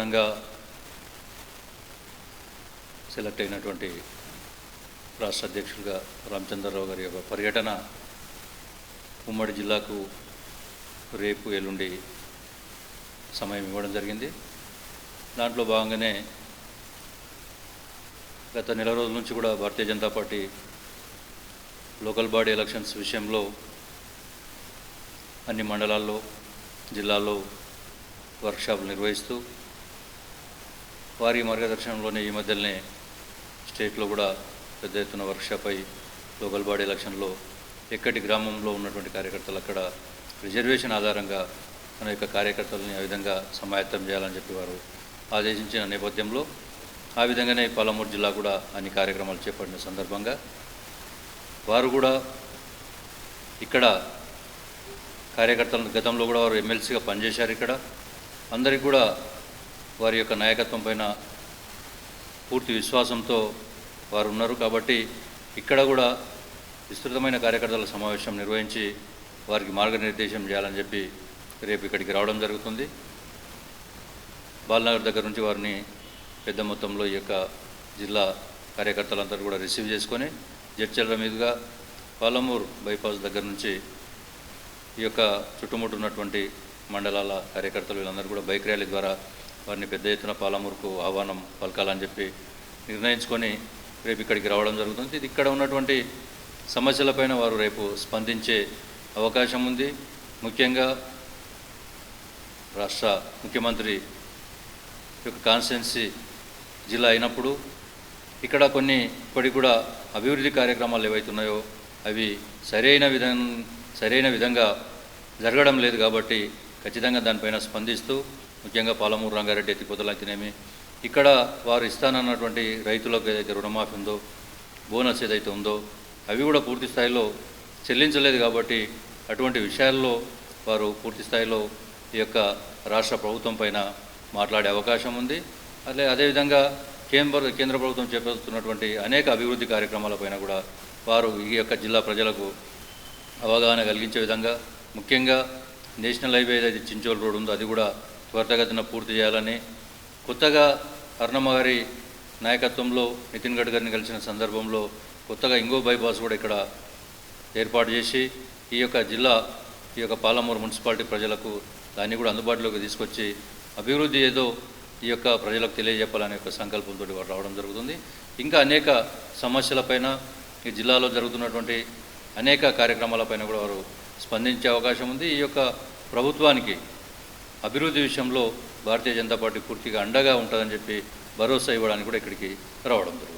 నూతనంగా సెలెక్ట్ అయినటువంటి రాష్ట్ర అధ్యక్షులుగా రామచంద్రరావు గారి యొక్క పర్యటన ఉమ్మడి జిల్లాకు రేపు ఎల్లుండి సమయం ఇవ్వడం జరిగింది. దాంట్లో భాగంగానే గత నెల రోజుల నుంచి కూడా Bharatiya Janata Party local body elections విషయంలో అన్ని మండలాల్లో జిల్లాల్లో వర్క్షాపులు నిర్వహిస్తూ వారి మార్గదర్శనంలోనే ఈ మధ్యలోనే స్టేట్లో కూడా పెద్ద ఎత్తున వర్క్షాప్ అయి లోకల్ బాడీ ఎలక్షన్లో ఎక్కడి గ్రామంలో ఉన్నటువంటి కార్యకర్తలు అక్కడ రిజర్వేషన్ ఆధారంగా మన యొక్క కార్యకర్తలని ఆ విధంగా సమాయత్తం చేయాలని చెప్పి వారు ఆదేశించిన నేపథ్యంలో ఆ విధంగానే పాలమూరు జిల్లా కూడా అన్ని కార్యక్రమాలు చేపట్టిన సందర్భంగా వారు కూడా ఇక్కడ కార్యకర్తలను గతంలో కూడా వారు ఎమ్మెల్సీగా పనిచేశారు ఇక్కడ. అందరికీ కూడా వారి యొక్క నాయకత్వం పైన పూర్తి విశ్వాసంతో వారు ఉన్నారు కాబట్టి ఇక్కడ కూడా విస్తృతమైన కార్యకర్తల సమావేశం నిర్వహించి వారికి మార్గనిర్దేశం చేయాలని చెప్పి రేపు ఇక్కడికి రావడం జరుగుతుంది. బాలనగర్ దగ్గర నుంచి వారిని పెద్ద మొత్తంలో ఈ యొక్క జిల్లా కార్యకర్తలందరూ కూడా రిసీవ్ చేసుకొని జడ్చర్ల మీదుగా పాలమూరు బైపాస్ దగ్గర నుంచి ఈ యొక్క చుట్టుముట్టు ఉన్నటువంటి మండలాల కార్యకర్తలు వీళ్ళందరూ కూడా బైక్ ర్యాలీ ద్వారా వారిని పెద్ద ఎత్తున పాలమూరుకు ఆహ్వానం పలకాలని చెప్పి నిర్ణయించుకొని రేపు ఇక్కడికి రావడం జరుగుతుంది. ఇది ఇక్కడ ఉన్నటువంటి సమస్యలపైన వారు రేపు స్పందించే అవకాశం ఉంది. ముఖ్యంగా రాష్ట్ర ముఖ్యమంత్రి యొక్క కాన్స్టిట్యున్సీ జిల్లా అయినప్పుడు ఇక్కడ కొన్ని ఇప్పటికి కూడా అభివృద్ధి కార్యక్రమాలు ఏవైతున్నాయో అవి సరైన విధం సరైన విధంగా జరగడం లేదు కాబట్టి ఖచ్చితంగా దానిపైన స్పందిస్తూ ముఖ్యంగా పాలమూరు రంగారెడ్డి ఎత్తిపోతలైతేనేమి ఇక్కడ వారు ఇస్తానన్నటువంటి రైతులకు ఏదైతే రుణమాఫీ ఉందో బోనస్ ఏదైతే ఉందో అవి కూడా పూర్తి స్థాయిలో చెల్లించలేదు కాబట్టి అటువంటి విషయాల్లో వారు పూర్తి స్థాయిలో ఈ యొక్క రాష్ట్ర ప్రభుత్వం పైన మాట్లాడే అవకాశం ఉంది. అదే అదేవిధంగా కేంద్ర కేంద్ర ప్రభుత్వం చేపడుతున్నటువంటి అనేక అభివృద్ధి కార్యక్రమాలపైన కూడా వారు ఈ యొక్క జిల్లా ప్రజలకు అవగాహన కలిగించే విధంగా ముఖ్యంగా నేషనల్ హైవే ఏదైతే చించోల్ రోడ్ ఉందో అది కూడా త్వరితగతిన పూర్తి చేయాలని కొత్తగా అరుణమ్మ గారి నాయకత్వంలో నితిన్ గడ్కరీని కలిసిన సందర్భంలో కొత్తగా ఇంగో బైపాస్ కూడా ఇక్కడ ఏర్పాటు చేసి ఈ యొక్క జిల్లా ఈ యొక్క పాలమూరు మున్సిపాలిటీ ప్రజలకు దాన్ని కూడా అందుబాటులోకి తీసుకొచ్చి అభివృద్ధి ఏదో ఈ యొక్క ప్రజలకు తెలియజెప్పాలనే యొక్క సంకల్పంతో రావడం జరుగుతుంది. ఇంకా అనేక సమస్యలపైన ఈ జిల్లాలో జరుగుతున్నటువంటి అనేక కార్యక్రమాలపైన కూడా వారు స్పందించే అవకాశం ఉంది. ఈ యొక్క ప్రభుత్వానికి అభివృద్ధి విషయంలో భారతీయ జనతా పార్టీ పూర్తిగా అండగా ఉంటుందని చెప్పి భరోసా ఇవ్వడానికి కూడా ఇక్కడికి రావడం జరుగుతుంది.